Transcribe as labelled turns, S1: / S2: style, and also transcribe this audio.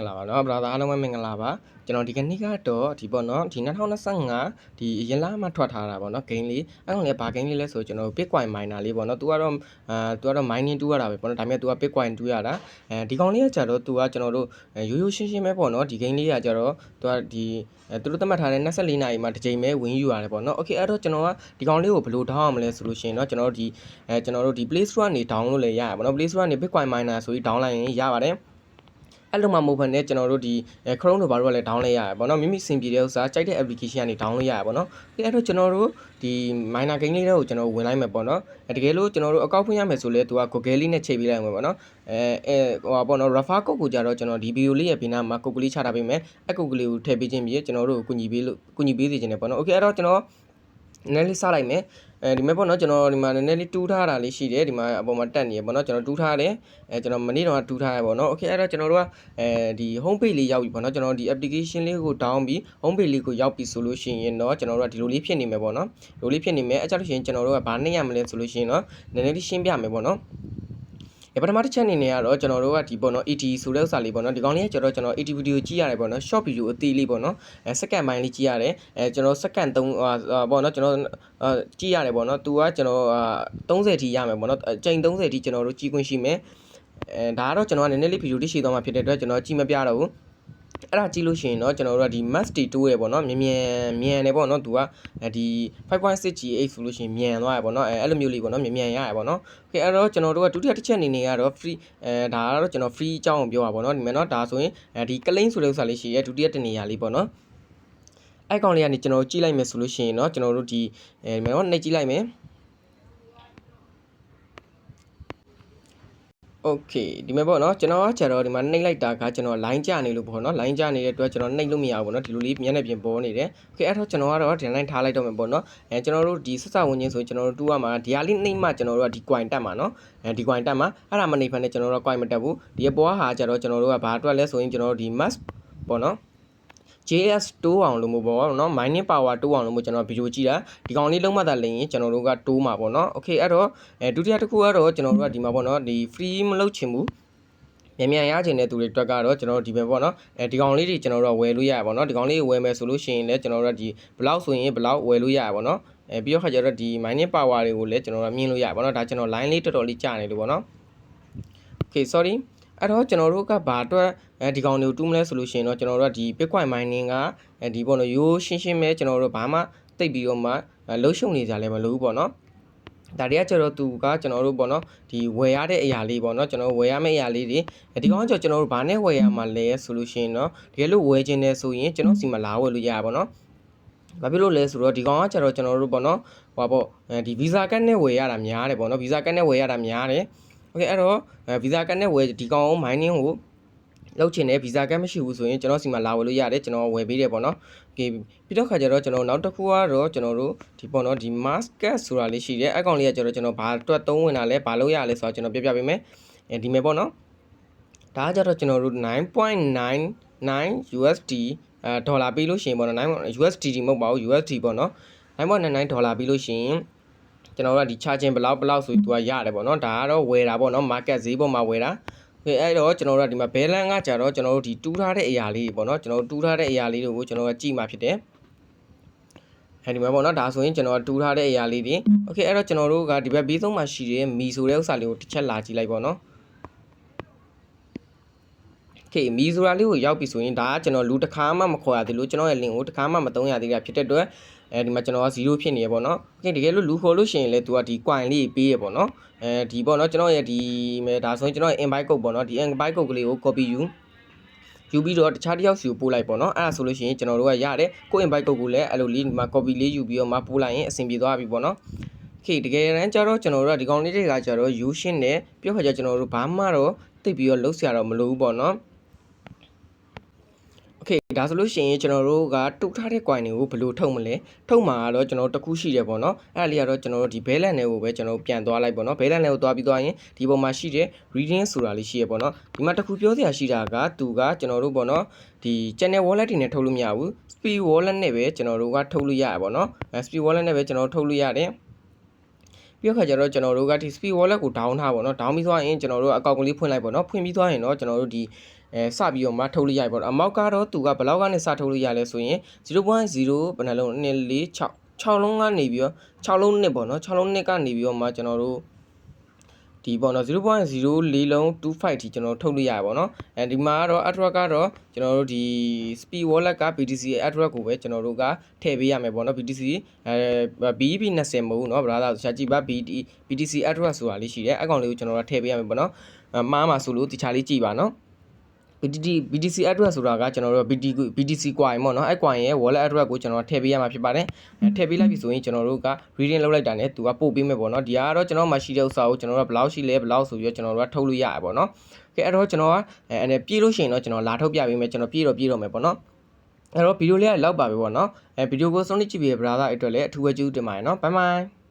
S1: င်္ဂလာပါနော်ဗလာသားအားလုံးပဲမင်္ဂလာပါကျွန်တော်ဒီကနေ့ကတော့ဒီပေါ့နော်ဒီ2025ဒီရင်လာမှထွက်ထားတာပေါ့နော်ဂိမ်းလေးအဲ့ကောင်လေးဘာဂိမ်းလေးလဲဆိုကျွန်တော် Bitcoin miner လေးပေါ့နော် तू ကတော့အာ तू ကတော့ mining တူရတာပဲပေါ့နော်ဒါပေမဲ့ तू က Bitcoin တူရတာအဲဒီကောင်လေးကကြတော့ तू ကကျွန်တော်တို့ရိုးရိုးရှင်းရှင်းပဲပေါ့နော်ဒီဂိမ်းလေးကကြတော့ तू ကဒီသူတို့သတ်မှတ်ထားတဲ့24နာရီမှာတစ်ချိန်ပဲဝင်ယူရတယ်ပေါ့နော် okay အဲ့တော့ကျွန်တော်ကဒီကောင်လေးကိုဘယ်လိုထောင်းအောင်မလဲဆိုလို့ရှိရင်တော့ကျွန်တော်တို့ဒီအဲကျွန်တော်တို့ဒီ Play Store ကနေ download လဲရရပါတော့ Play Store ကနေ Bitcoin miner ဆိုပြီး download ရင်ရပါတယ် အဲ့လိုမှမဟုတ်ဘဲနဲ့ကျွန်တော်တို့ဒီ Chrome တို့ဘာလို့လဲ down လိုက်ရရပါတော့မိမိစင်ပြေတဲ့ဥစ္စာကြိုက်တဲ့ application ကနေ down လုပ်ရရပါတော့အဲ့အဲ့တော့ကျွန်တော်တို့ဒီ minor game လေးတွေကိုကျွန်တော်ဝင်လိုက်မယ်ပေါ့နော်အဲတကယ်လို့ကျွန်တော်တို့အကောက်ဖွင့်ရမယ်ဆိုလဲသူက Google လေးနဲ့ချိန်ပေးလိုက်မှာပေါ့နော်အဲအဲဟိုပါပေါ့နော် refer code ကိုကြတော့ကျွန်တော်ဒီ video လေးရဲ့ဘေးနားမှာ code ကလေးချထားပေးမယ်အဲ့ code ကလေးကိုထည့်ပေးခြင်းပြီးကျွန်တော်တို့ကိုကူညီပေးလို့ကူညီပေးစီခြင်းနဲ့ပေါ့နော် okay အဲ့တော့ကျွန်တော် နည်းနည်းလေးစလိုက်မယ်အဲဒီမဲ့ပေါ့နော်ကျွန်တော်ဒီမှာနည်းနည်းလေးတူးထားတာလေးရှိတယ်ဒီမှာအပေါ်မှာတက်နေရပေါ့နော်ကျွန်တော်တူးထားတယ်အဲကျွန်တော်မနေ့တော့တူးထားရပေါ့နော် okay အဲ့တော့ကျွန်တော်တို့ကအဲဒီ home page လေးရောက်ပြီပေါ့နော်ကျွန်တော်ဒီ application လေးကို down ပြီး home page လေးကိုရောက်ပြီဆိုလို့ရှိရင်တော့ကျွန်တော်တို့ကဒီလိုလေးဖြစ်နေမယ်ပေါ့နော်ဒီလိုလေးဖြစ်နေမယ်အဲကြလို့ရှိရင်ကျွန်တော်တို့ကဘာနဲ့ရမလဲဆိုလို့ရှိရင်တော့နည်းနည်းလေးရှင်းပြမယ်ပေါ့နော်အဲ ပထမတစ်ချက်အနေနဲ့ကတော့ကျွန်တော်တို့ကဒီပေါ့နော် ET ဆိုတဲ့ဥစ္စာလေးပေါ့နော်ဒီကောင်လေးကကျွန်တော်ကျွန်တော် ET video ကြည့်ရတယ်ပေါ့နော် short video အသေးလေးပေါ့နော်အဲစက္ကန့်ပိုင်းလေးကြည့်ရတယ်အဲကျွန်တော်စက္ကန့်3ပေါ့နော်ကျွန်တော်အာကြည့်ရတယ်ပေါ့နော်သူကကျွန်တော်30ထိရမယ်ပေါ့နော်အချိန်30ထိကျွန်တော်တို့ကြည့်ခွင့်ရှိမယ်အဲဒါကတော့ကျွန်တော်ကနည်းနည်းလေးဗီဒီယိုလေးရှည်သွားမှာဖြစ်တဲ့အတွက်ကျွန်တော်ကြည့်မပြတော့ဘူး အဲ့ဒါကြည့်လို့ရှိရင်တော့ကျွန်တော်တို့ကဒီ max t2 ရယ်ပေါ့နော်မြန်မြန်မြန်တယ်ပေါ့နော်သူကဒီ5.6 GH ဆိုလို့ရှိရင်မြန်သွားရပေါ့နော်အဲအဲ့လိုမျိုးလေးပေါ့နော်မြန်မြန်ရရပေါ့နော်โอเคအဲ့တော့ကျွန်တော်တို့ကဒုတိယတစ်ချက်အနေနဲ့ကတော့ free အဲဒါကတော့ကျွန်တော် free အကြောင်းကိုပြောတာပေါ့နော်ဒီမှာနော်ဒါဆိုရင်ဒီ claim ဆိုတဲ့ဥစ္စာလေးရှိရဲဒုတိယတနေရာလေးပေါ့နော်အဲ့ကောင်လေးကနေကျွန်တော်ကြည့်လိုက်မယ်ဆိုလို့ရှိရင်เนาะကျွန်တော်တို့ဒီအဲဒီမှာတော့နှိပ်ကြည့်လိုက်မယ် โอเคဒီမှာပေါ့เนาะကျွန်တော်ကကျတော့ဒီမှာနှိပ်လိုက်တာကကျွန်တော် line ကျနေလို့ပေါ့เนาะ line ကျနေတဲ့အတွက်ကျွန်တော်နှိပ်လို့မရဘူးပေါ့เนาะဒီလိုလေးမျက်နှာပြင်ပေါ်နေတယ်โอเคအဲ့တော့ကျွန်တော်ကတော့ဒီ line ထားလိုက်တော့မယ်ပေါ့เนาะအဲကျွန်တော်တို့ဒီဆက်စဝင်ချင်းဆိုရင်ကျွန်တော်တို့တူရမှာဒီဟာလေးနှိပ်မှကျွန်တော်တို့ကဒီ coin တက်မှာเนาะအဲဒီ coin တက်မှာအဲ့ဒါမနှိပ်ဖ ೇನೆ ကျွန်တော်တို့ coin မတက်ဘူးဒီအပေါ်ဟာကျတော့ကျွန်တော်တို့ကဘာအတွက်လဲဆိုရင်ကျွန်တော်တို့ဒီ mask ပေါ့เนาะ JS တိုးအောင်လို့မို့ပေါ့နော် mining power တိုးအောင်လို့မို့ကျွန်တော်ဗီဒီယိုကြည့်တာဒီကောင်လေးလုံးမသာလရင်ကျွန်တော်တို့ကတိုးမှာပေါ့နော် okay အဲ့တော့အဲဒုတိယတစ်ခုကတော့ကျွန်တော်တို့ကဒီမှာပေါ့နော်ဒီ free မလုပ်ချင်ဘူးမြန်မြန်ရချင်တဲ့သူတွေအတွက်ကတော့ကျွန်တော်တို့ဒီပဲပေါ့နော်အဲဒီကောင်လေးတွေကျွန်တော်တို့ကဝယ်လို့ရပါပေါ့နော်ဒီကောင်လေးကိုဝယ်မယ်ဆိုလို့ရှိရင်လည်းကျွန်တော်တို့ကဒီဘလောက်ဆိုရင်ဘလောက်ဝယ်လို့ရပါပေါ့နော်အဲပြီးတော့ခါကျတော့ဒီ mining power တွေကိုလည်းကျွန်တော်တို့မြင်လို့ရပါပေါ့နော်ဒါကျွန်တော် line လေးတော်တော်လေးကြာနေလို့ပေါ့နော် okay sorry အဲ့တော့ကျွန်တော်တို့ကဘာအတွက်အဲဒီကောင်တွေကိုတူးမလဲဆိုလို့ရှိရင်တော့ကျွန်တော်တို့ကဒီ Bitcoin mining ကအဲဒီပေါ့နော်ရိုးရှင်းရှင်းပဲကျွန်တော်တို့ဘာမှတိတ်ပြီးတော့မှလှုပ်ရှုပ်နေကြလဲမလို့ပေါ့နော်ဒါတွေကကျတော့သူကကျွန်တော်တို့ပေါ့နော်ဒီဝယ်ရတဲ့အရာလေးပေါ့နော်ကျွန်တော်ဝယ်ရမယ့်အရာလေးတွေဒီကောင်ကကျွန်တော်တို့ဘာနဲ့ဝယ်ရမှာလဲဆိုလို့ရှိရင်တော့တကယ်လို့ဝယ်ခြင်းနဲ့ဆိုရင်ကျွန်တော်စီမှာလာဝယ်လို့ရပါပေါ့နော်ဘာဖြစ်လို့လဲဆိုတော့ဒီကောင်ကကျတော့ကျွန်တော်တို့ပေါ့နော်ဟိုပါပေါ့ဒီ visa card နဲ့ဝယ်ရတာများတယ်ပေါ့နော် visa card နဲ့ဝယ်ရတာများတယ် โอเคအဲ့တော့ဗီဇာကတ်နဲ့ဝယ်ဒီကောင် mining ကိုလောက်ချင်တယ်ဗီဇာကတ်မရှိဘူးဆိုရင်ကျွန်တော်စီမှာလာဝယ်လို့ရတယ်ကျွန်တော်ဝယ်ပေးတယ်ပေါ့နော်โอเคပြီးတော့ခါကျတော့ကျွန်တော်နောက်တစ်ခုကတော့ကျွန်တော်တို့ဒီပေါ့နော်ဒီ market ဆိုတာလေးရှိတယ်အကောင်လေးကကျတော့ကျွန်တော်ဘာအတွက်သုံးဝင်တာလဲဘာလို့ရလဲဆိုတော့ကျွန်တော်ပြပြပေးမယ်အဲဒီမဲ့ပေါ့နော်ဒါကကျတော့ကျွန်တော်တို့9.99 USD အဲဒေါ်လာပေးလို့ရှိရင်ပေါ့နော်9 USDT မဟုတ်ပါဘူး USD ပေါ့နော်9.99ဒေါ်လာပေးလို့ရှိရင် ကျွန်တော်တို့ကဒီ charging ဘလောက်ဘလောက်ဆိုသူကရတယ်ပေါ့နော်ဒါကတော့ဝယ်တာပေါ့နော် market ဈေးပေါ်မှာဝယ်တာအဲအဲ့တော့ကျွန်တော်တို့ကဒီမှာ balance ကကြတော့ကျွန်တော်တို့ဒီတူးထားတဲ့အရာလေးတွေပေါ့နော်ကျွန်တော်တို့တူးထားတဲ့အရာလေးတွေကိုကျွန်တော်ကကြည့်မှဖြစ်တယ်အဲဒီမှာပေါ့နော်ဒါဆိုရင်ကျွန်တော်တူးထားတဲ့အရာလေးတွေโอเคအဲ့တော့ကျွန်တော်တို့ကဒီဘက်ဘေးဆုံးမှာရှိတဲ့မီဆိုတဲ့ဥစ္စာလေးကိုတစ်ချက်လာကြည့်လိုက်ပေါ့နော် Okay မီဇိုရာလေးကိုရောက်ပြီဆိုရင်ဒါကကျွန်တော်လူတစ်ခါမှမခေါ်ရသေးလို့ကျွန်တော်ရဲ့ link ကိုတစ်ခါမှမသုံးရသေးတာဖြစ်တဲ့အတွက်အဲဒီမှာကျွန်တော်က0ဖြစ်နေရပေါ့နော်။ Okay တကယ်လို့လူခေါ်လို့ရှိရင်လည်း तू ကဒီ coin လေးပေးရပေါ့နော်။အဲဒီပေါ့နော်ကျွန်တော်ရဲ့ဒီဒါဆိုရင်ကျွန်တော်ရဲ့ invite code ပေါ့နော်။ဒီ invite code ကလေးကို copy ယူယူပြီးတော့တခြားတစ်ယောက်စီကိုပို့လိုက်ပေါ့နော်အဲ့ဒါဆိုလို့ရှိရင်ကျွန်တော်တို့ကရတယ်ကို invite code ကိုလည်းအဲ့လိုလေးဒီမှာ copy လေးယူပြီးတော့မှပို့လိုက်ရင်အဆင်ပြေသွားပြီပေါ့နော်ခေတကယ်တမ်းကျတော့ကျွန်တော်တို့ကဒီကောင်လေးတွေကကျတော့ you ရှင်းတယ်ပြောခါကျကျွန်တော်တို့ဘာမှတော့သိပြီးတော့လှုပ်ဆရာတော့မလိုဘူးပေါ့နော် โอเคဒါဆိုလို့ရှိရင်ကျွန်တော်တို့ကတုတ်ထားတဲ့ coin တွေကိုဘယ်လိုထုတ်မလဲထုတ်မှာကတော့ကျွန်တော်တို့တခုရှိတယ်ပေါ့နော်အဲ့ဒါလေးကတော့ကျွန်တော်တို့ဒီ balance တွေကိုပဲကျွန်တော်တို့ပြန်သွားလိုက်ပေါ့နော် balance တွေကိုသွားပြီးသွားရင်ဒီပုံမှာရှိတဲ့ reading ဆိုတာလေးရှိရပေါ့နော်ဒီမှာတခုပြောစရာရှိတာကသူကကျွန်တော်တို့ပေါ့နော်ဒီ channel wallet တွေနဲ့ထုတ်လို့မရဘူး speed wallet နဲ့ပဲကျွန်တော်တို့ကထုတ်လို့ရရပေါ့နော် speed wallet နဲ့ပဲကျွန်တော်တို့ထုတ်လို့ရတယ်ပြီးတော့ခါကျတော့ကျွန်တော်တို့ကဒီ speed wallet ကို down ထားပါတော့ down ပြီးသွားရင်ကျွန်တော်တို့အကောင့်ကလေးဖွင့်လိုက်ပါတော့ဖွင့်ပြီးသွားရင်တော့ကျွန်တော်တို့ဒီ အဲစပြီးတော့မှထုတ်လိုက်ရပေါ့အမောက်ကတော့သူကဘလောက်ကနေစထုတ်လိုက်ရလဲဆိုရင်0.0ဘယ်နှလုံး246 6လုံးကနေပြီးတော့6လုံးနှစ်ပေါ့နော်6လုံးနှစ်ကနေပြီးတော့မှကျွန်တော်တို့ဒီပေါ့နော်0.04လုံး25ထိကျွန်တော်ထုတ်လို့ရရပေါ့နော်အဲဒီမှာကတော့ Atwork ကတော့ကျွန်တော်တို့ဒီ Speed Wallet က BTC ရဲ့ Atwork ကိုပဲကျွန်တော်တို့ကထည့်ပေးရမယ်ပေါ့နော် BTC အဲ BEP 20မဟုတ်ဘူးနော် brother ဆိုချာကြည့်ပါ BTC Atwork ဆိုတာလေးရှိတယ်အကောင့်လေးကိုကျွန်တော်တို့ထည့်ပေးရမယ်ပေါ့နော်မားမှာဆိုလို့တခြားလေးကြည့်ပါနော် BTT BTC address ဆိုတာကကျွန်တော်တို့ BT BTC coin ပေါ့နော်အဲ့ coin ရဲ့ wallet address ကိုကျွန်တော်ထည့်ပေးရမှာဖြစ်ပါတယ်အဲထည့်ပေးလိုက်ပြီဆိုရင်ကျွန်တော်တို့က reading လုပ်လိုက်တာ ਨੇ သူကပို့ပေးမယ်ပေါ့နော်ဒီကတော့ကျွန်တော်မှရှိတဲ့ဥစ္စာကိုကျွန်တော်တို့ကဘယ်လောက်ရှိလဲဘယ်လောက်ဆိုပြီးတော့ကျွန်တော်တို့ကထုတ်လို့ရရပေါ့နော်ကဲအဲ့တော့ကျွန်တော်ကအဲအဲ့ပြေးလို့ရှိရင်တော့ကျွန်တော်လာထုတ်ပြပေးမယ်ကျွန်တော်ပြေးတော့ပြေးတော့မယ်ပေါ့နော်အဲ့တော့ဗီဒီယိုလေးကလောက်ပါပဲပေါ့နော်အဲဗီဒီယိုကိုဆုံးဖြတ်ကြည့်ပြီး brother အတွက်လည်းအထူးပဲကျေးဇူးတင်ပါတယ်နော်ဘိုင်ဘိုင်